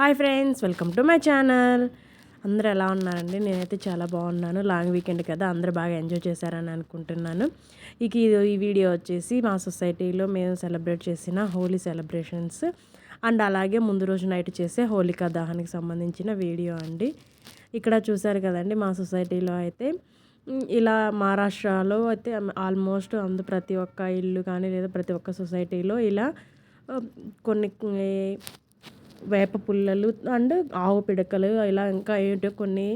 Hi friends welcome to my channel. అందరూ ఎలా ఉన్నారండి? నేనైతే చాలా బాగున్నాను. లాంగ్ వీకెండ్ కదా అందరూ బాగా ఎంజాయ్ చేశారని అనుకుంటున్నాను. ఇక ఈ వీడియో వచ్చేసి మా సొసైటీలో మేము సెలబ్రేట్ చేసిన హోలీ సెలబ్రేషన్స్ అండ్ అలాగే ముందు రోజు నైట్ చేసే హోలికా దహనికి సంబంధించిన వీడియో అండి. ఇక్కడ చూశారు కదండి మా సొసైటీలో అయితే ఇలా మహారాష్ట్రలో అయితే ఆల్మోస్ట్ అందు ప్రతి ఒక్క ఇల్లు కానీ లేదా ప్రతి ఒక్క సొసైటీలో ఇలా కొన్ని వేప పుల్లలు అండ్ ఆవు పిడకలు ఇలా ఇంకా ఏంటో కొన్ని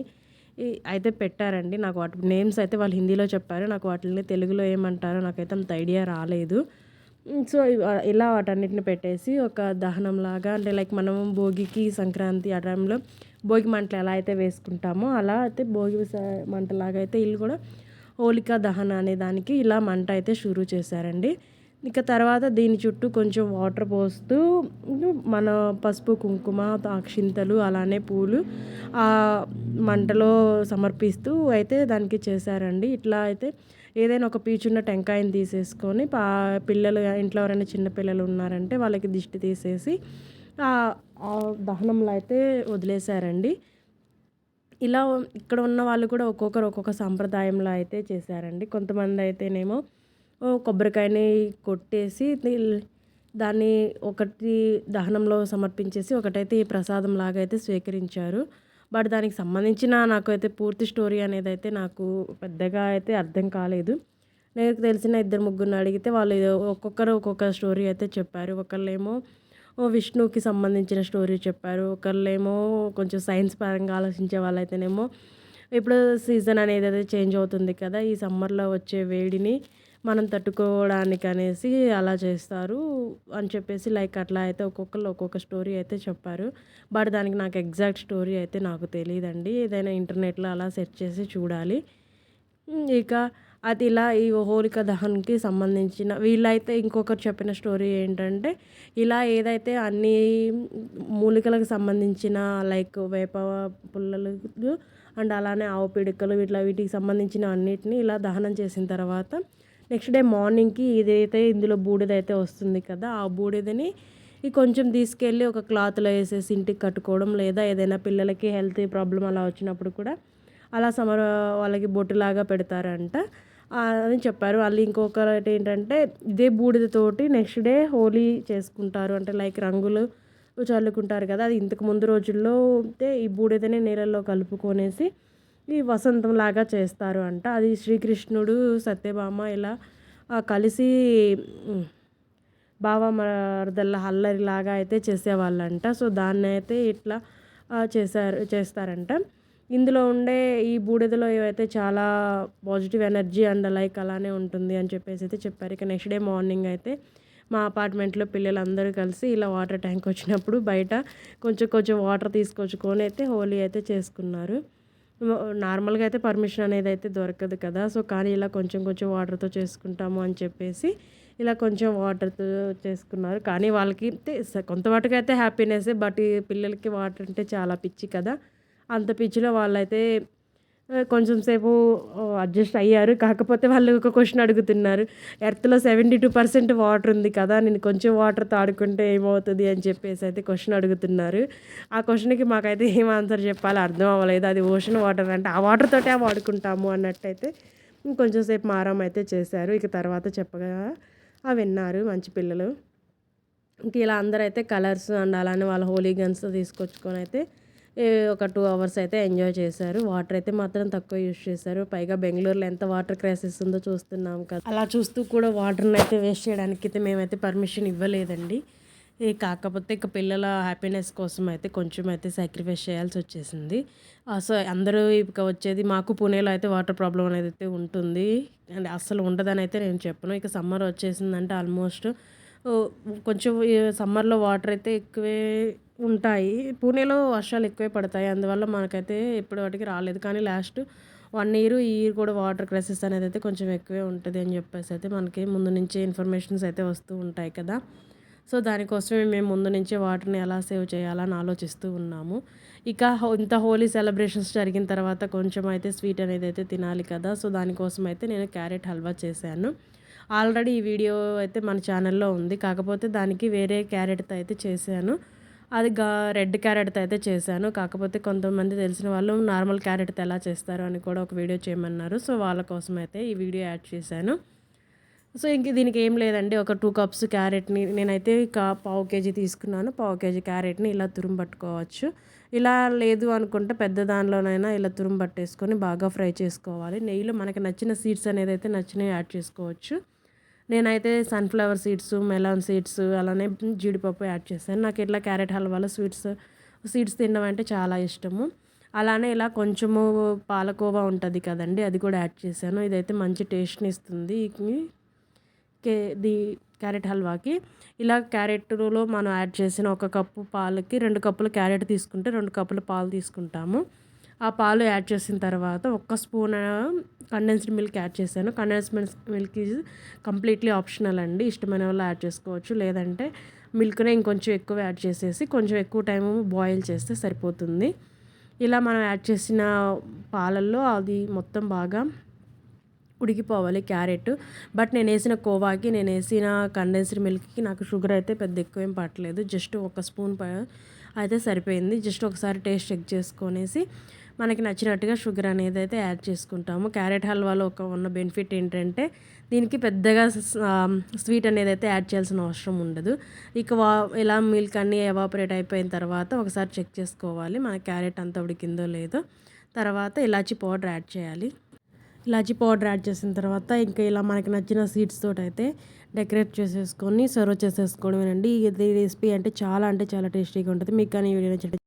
అయితే పెట్టారండి. నాకు వాటి నేమ్స్ అయితే వాళ్ళు హిందీలో చెప్పారు. నాకు వాటిని తెలుగులో ఏమంటారో నాకైతే అంత ఐడియా రాలేదు. సో ఇలా వాటన్నిటిని పెట్టేసి ఒక దహనంలాగా అంటే లైక్ మనం భోగికి సంక్రాంతి ఆ టైంలో భోగి మంటలు ఎలా అయితే వేసుకుంటామో అలా అయితే భోగి మంటలాగా అయితే వీళ్ళు కూడా హోలికా దహన అనే దానికి ఇలా మంట అయితే షురూ చేశారండి. ఇక తర్వాత దీని చుట్టూ కొంచెం వాటర్ పోస్తూ మన పసుపు కుంకుమ అక్షింతలు అలానే పూలు ఆ మంటలో సమర్పిస్తూ అయితే దానికి చేశారండి. ఇట్లా అయితే ఏదైనా ఒక పీచున్న టెంకాయని తీసేసుకొని పా పిల్లలు ఇంట్లో ఎవరైనా చిన్న పిల్లలు ఉన్నారంటే వాళ్ళకి దిష్టి తీసేసి ఆ దహనంలో అయితే వదిలేశారండి. ఇలా ఇక్కడ ఉన్న వాళ్ళు కూడా ఒక్కొక్కరు ఒక్కొక్క సాంప్రదాయంలో అయితే చేశారండి. కొంతమంది అయితేనేమో కొబ్బరికాయని కొట్టేసి దాన్ని ఒకటి దహనంలో సమర్పించేసి ఒకటైతే ఈ ప్రసాదం లాగా అయితే స్వీకరించారు. బట్ దానికి సంబంధించిన నాకు అయితే పూర్తి స్టోరీ అనేది అయితే నాకు పెద్దగా అయితే అర్థం కాలేదు. నాకు తెలిసిన ఇద్దరు ముగ్గురిని అడిగితే వాళ్ళు ఒక్కొక్కరు ఒక్కొక్క స్టోరీ అయితే చెప్పారు. ఒకళ్ళేమో ఓ విష్ణుకి సంబంధించిన స్టోరీ చెప్పారు. ఒకళ్ళేమో కొంచెం సైన్స్ పరంగా ఆలోచించే వాళ్ళైతేనేమో ఇప్పుడు సీజన్ అనేది అయితే చేంజ్ అవుతుంది కదా. ఈ సమ్మర్లో వచ్చే వేడిని మనం తట్టుకోవడానికి అనేసి అలా చేస్తారు అని చెప్పేసి లైక్ అట్లా అయితే ఒక్కొక్కరు ఒక్కొక్క స్టోరీ అయితే చెప్పారు. బట్ దానికి నాకు ఎగ్జాక్ట్ స్టోరీ అయితే నాకు తెలియదండి ఏదైనా ఇంటర్నెట్లో అలా సెర్చ్ చేసి చూడాలి. ఇక అది ఇలా ఈ హోలిక దహన్కి సంబంధించిన వీళ్ళైతే ఇంకొకరు చెప్పిన స్టోరీ ఏంటంటే ఇలా ఏదైతే అన్ని మూలికలకు సంబంధించిన లైక్ వేప పుల్లలు అండ్ అలానే ఆవు పిడికలు ఇట్లా వీటికి సంబంధించిన అన్నిటిని ఇలా దహనం చేసిన తర్వాత నెక్స్ట్ డే మార్నింగ్కి ఇదైతే ఇందులో బూడిదైతే వస్తుంది కదా ఆ బూడిదని ఈ కొంచెం తీసుకెళ్ళి ఒక క్లాత్లో వేసేసి ఇంటికి కట్టుకోవడం లేదా ఏదైనా పిల్లలకి హెల్త్ ప్రాబ్లం అలా వచ్చినప్పుడు కూడా అలా సమర వాళ్ళకి బొట్టులాగా పెడతారంట. అని చెప్పారు. వాళ్ళు ఇంకొకటి ఏంటంటే ఇదే బూడిదతోటి నెక్స్ట్ డే హోలీ చేసుకుంటారు. అంటే లైక్ రంగులు చల్లుకుంటారు కదా అది ఇంతకు ముందు రోజుల్లో అయితే ఈ బూడిదని నీళ్ళల్లో కలుపుకొనేసి ఈ వసంతం లాగా చేస్తారు అంట. అది శ్రీకృష్ణుడు సత్యభామ ఇలా కలిసి ఉమ్, బావ మరదళ్ళ అల్లరిలాగా అయితే చేసేవాళ్ళంట. సో దాన్ని అయితే ఇట్లా చేశారు చేస్తారంట. ఇందులో ఉండే ఈ బూడిదలో ఏవైతే చాలా పాజిటివ్ ఎనర్జీ అండ్ లైక్ అలానే ఉంటుంది అని చెప్పేసి అయితే చెప్పారు. ఇక నెక్స్ట్ డే మార్నింగ్ అయితే మా అపార్ట్మెంట్లో పిల్లలందరూ కలిసి ఇలా వాటర్ ట్యాంక్ వచ్చినప్పుడు బయట కొంచెం కొంచెం వాటర్ తీసుకొచ్చుకొని అయితే హోలీ అయితే చేసుకున్నారు. నార్మల్గా అయితే పర్మిషన్ అనేది అయితే దొరకదు కదా. సో కానీ ఇలా కొంచెం కొంచెం వాటర్తో చేసుకుంటాము అని చెప్పేసి ఇలా కొంచెం వాటర్తో చేసుకున్నారు. కానీ వాళ్ళకి అయితే అయితే హ్యాపీనెస్ బట్ ఈ పిల్లలకి వాటర్ అంటే చాలా పిచ్చి కదా. అంత పిచ్చిలో వాళ్ళైతే కొంచెం సేపు అడ్జస్ట్ అయ్యారు. కాకపోతే వాళ్ళు ఒక క్వశ్చన్ అడుగుతున్నారు. ఎర్త్లో సెవెంటీ టూ పర్సెంట్ వాటర్ ఉంది కదా నేను కొంచెం వాటర్ తాడుకుంటే ఏమవుతుంది అని చెప్పేసి అయితే క్వశ్చన్ అడుగుతున్నారు. ఆ క్వశ్చన్కి మాకైతే ఏం ఆన్సర్ చెప్పాలో అర్థం అవ్వలేదు. అది ఓషన్ వాటర్ అంటే ఆ వాటర్ తోటే వాడుకుంటాము అన్నట్టయితే కొంచెం సేపు మారం అయితే చేశారు. ఇక తర్వాత చెప్పగా అవి విన్నారు మంచి పిల్లలు. ఇంక ఇలా అందరూ అయితే కలర్స్ అండ్ అలానే వాళ్ళ హోలీ గన్స్ తీసుకొచ్చుకొని అయితే ఒక టూ అవర్స్ అయితే ఎంజాయ్ చేశారు. వాటర్ అయితే మాత్రం తక్కువ యూజ్ చేశారు. పైగా బెంగళూరులో ఎంత వాటర్ క్రైసిస్ ఉందో చూస్తున్నాం కదా. అలా చూస్తూ కూడా వాటర్ని అయితే వేస్ట్ చేయడానికి అయితే మేమైతే పర్మిషన్ ఇవ్వలేదండి. కాకపోతే ఇక పిల్లల హ్యాపీనెస్ కోసం అయితే కొంచెం అయితే సాక్రిఫైస్ చేయాల్సి వచ్చేసింది. సో అందరూ ఇక వచ్చేది మాకు పూణేలో అయితే వాటర్ ప్రాబ్లం అనేది అయితే ఉంటుంది. అండ్ అస్సలు ఉండదని అయితే నేను చెప్పను. ఇక సమ్మర్ వచ్చేసిందంటే ఆల్మోస్ట్ కొంచెం సమ్మర్లో వాటర్ అయితే ఎక్కువే ఉంటాయి. పూణేలో వర్షాలు ఎక్కువే పడతాయి. అందువల్ల మనకైతే ఇప్పటి వాటికి రాలేదు. కానీ లాస్ట్ వన్ ఇయర్ ఈ ఇయర్ కూడా వాటర్ క్రైసిస్ అనేది అయితే కొంచెం ఎక్కువే ఉంటుంది అని చెప్పేసి అయితే మనకి ముందు నుంచే ఇన్ఫర్మేషన్స్ అయితే వస్తూ ఉంటాయి కదా. సో దానికోసమే మేము ముందు నుంచే వాటర్ని ఎలా సేవ్ చేయాలని ఆలోచిస్తూ ఉన్నాము. ఇక హో- ఇంత హోలీ సెలబ్రేషన్స్ జరిగిన తర్వాత కొంచెం అయితే స్వీట్ అనేది అయితే తినాలి కదా. సో దానికోసం అయితే నేను క్యారెట్ హల్వా చేశాను. ఆల్రెడీ ఈ వీడియో అయితే మన ఛానల్లో ఉంది. కాకపోతే దానికి వేరే క్యారెట్తో అయితే చేశాను. అది గా రెడ్ క్యారెట్తో అయితే చేశాను. కాకపోతే కొంతమంది తెలిసిన వాళ్ళు నార్మల్ క్యారెట్తో ఎలా చేస్తారు అని కూడా ఒక వీడియో చేయమన్నారు. సో వాళ్ళ కోసం అయితే ఈ వీడియో యాడ్ చేశాను. సో ఇంక దీనికి ఏం లేదండి. ఒక టూ కప్స్ క్యారెట్ని నేనైతే ఇక పావు కేజీ తీసుకున్నాను. పావు కేజీ క్యారెట్ని ఇలా తురుము పట్టుకోవచ్చు. ఇలా లేదు అనుకుంటే పెద్ద దానిలోనైనా ఇలా తురుము పట్టేసుకొని బాగా ఫ్రై చేసుకోవాలి. నెయ్యిలో మనకి నచ్చిన సీడ్స్ అనేది అయితే నచ్చినవి యాడ్ చేసుకోవచ్చు. నేనైతే సన్ఫ్లవర్ సీడ్స్ మెలాన్ సీడ్స్ అలానే జీడిపప్పు యాడ్ చేశాను. నాకు ఇట్లా క్యారెట్ హల్వాలో స్వీట్స్ సీడ్స్ తినడం అంటే చాలా ఇష్టము. అలానే ఇలా కొంచెము పాలకోవా ఉంటుంది కదండి అది కూడా యాడ్ చేశాను. ఇదైతే మంచి టేస్ట్ని ఇస్తుంది కే ది క్యారెట్ హల్వాకి. ఇలా క్యారెట్లో మనం యాడ్ చేసిన ఒక కప్పు పాలకి రెండు కప్పులు క్యారెట్ తీసుకుంటే రెండు కప్పులు పాలు తీసుకుంటాము. ఆ పాలు యాడ్ చేసిన తర్వాత ఒక్క స్పూన్ కండెన్స్డ్ మిల్క్ యాడ్ చేశాను. Condensed milk is completely optional అండి. ఇష్టమైన వాళ్ళు యాడ్ చేసుకోవచ్చు. లేదంటే మిల్క్నే ఇంకొంచెం ఎక్కువ యాడ్ చేసేసి కొంచెం ఎక్కువ టైం బాయిల్ చేస్తే సరిపోతుంది. ఇలా మనం యాడ్ చేసిన పాలల్లో అది మొత్తం బాగా ఉడికిపోవాలి క్యారెట్. బట్ నేను వేసిన కోవాకి నేను వేసిన కండెన్స్డ్ మిల్క్కి నాకు షుగర్ అయితే పెద్ద ఎక్కువ ఏం పట్టలేదు. జస్ట్ ఒక స్పూన్ అయితే సరిపోయింది. జస్ట్ ఒకసారి టేస్ట్ చెక్ చేసుకొనేసి మనకి నచ్చినట్టుగా షుగర్ అనేది అయితే యాడ్ చేసుకుంటాము. క్యారెట్ హల్వాలో ఒక ఉన్న బెనిఫిట్ ఏంటంటే దీనికి పెద్దగా స్వీట్ అనేది అయితే యాడ్ చేయాల్సిన అవసరం ఉండదు. ఇక వా ఇలా మిల్క్ అన్నీ ఎవాపరేట్ అయిపోయిన తర్వాత ఒకసారి చెక్ చేసుకోవాలి. మన క్యారెట్ అంతా ఉడికిందో లేదో. తర్వాత ఇలాచి పౌడర్ యాడ్ చేయాలి. ఇలాచి పౌడర్ యాడ్ చేసిన తర్వాత ఇంకా ఇలా మనకి నచ్చిన సీడ్స్ తోటి అయితే డెకరేట్ చేసేసుకొని సర్వ్ చేసేసుకోవడమేనండి. ఇది రెసిపీ అంటే చాలా అంటే చాలా టేస్టీగా ఉంటుంది. మీకు కానీ వీడియో నచ్చితే